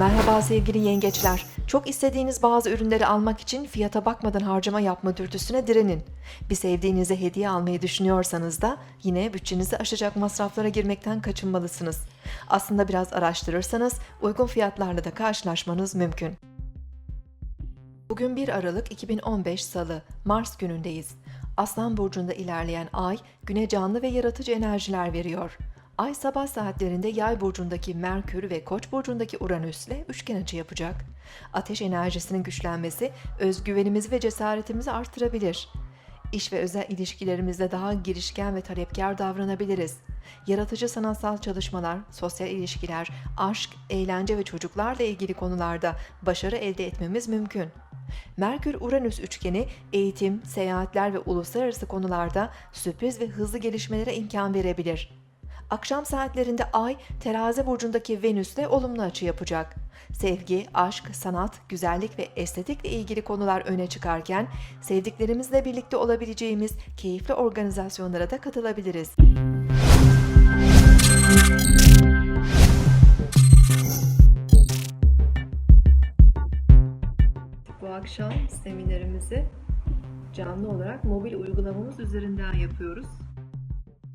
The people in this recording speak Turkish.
Merhaba sevgili yengeçler. Çok istediğiniz bazı ürünleri almak için fiyata bakmadan harcama yapma dürtüsüne direnin. Bir sevdiğinize hediye almayı düşünüyorsanız da yine bütçenizi aşacak masraflara girmekten kaçınmalısınız. Aslında biraz araştırırsanız uygun fiyatlarla da karşılaşmanız mümkün. Bugün 1 Aralık 2015 Salı, Mars günündeyiz. Aslan burcunda ilerleyen ay güne canlı ve yaratıcı enerjiler veriyor. Ay sabah saatlerinde Yay burcundaki Merkür ve Koç burcundaki Uranüs ile üçgen açı yapacak. Ateş enerjisinin güçlenmesi özgüvenimizi ve cesaretimizi artırabilir. İş ve özel ilişkilerimizde daha girişken ve talepkar davranabiliriz. Yaratıcı sanatsal çalışmalar, sosyal ilişkiler, aşk, eğlence ve çocuklarla ilgili konularda başarı elde etmemiz mümkün. Merkür-Uranüs üçgeni eğitim, seyahatler ve uluslararası konularda sürpriz ve hızlı gelişmelere imkan verebilir. Akşam saatlerinde Ay, terazi burcundaki Venüs'le olumlu açı yapacak. Sevgi, aşk, sanat, güzellik ve estetikle ilgili konular öne çıkarken, sevdiklerimizle birlikte olabileceğimiz keyifli organizasyonlara da katılabiliriz. Bu akşam seminerimizi canlı olarak mobil uygulamamız üzerinden yapıyoruz.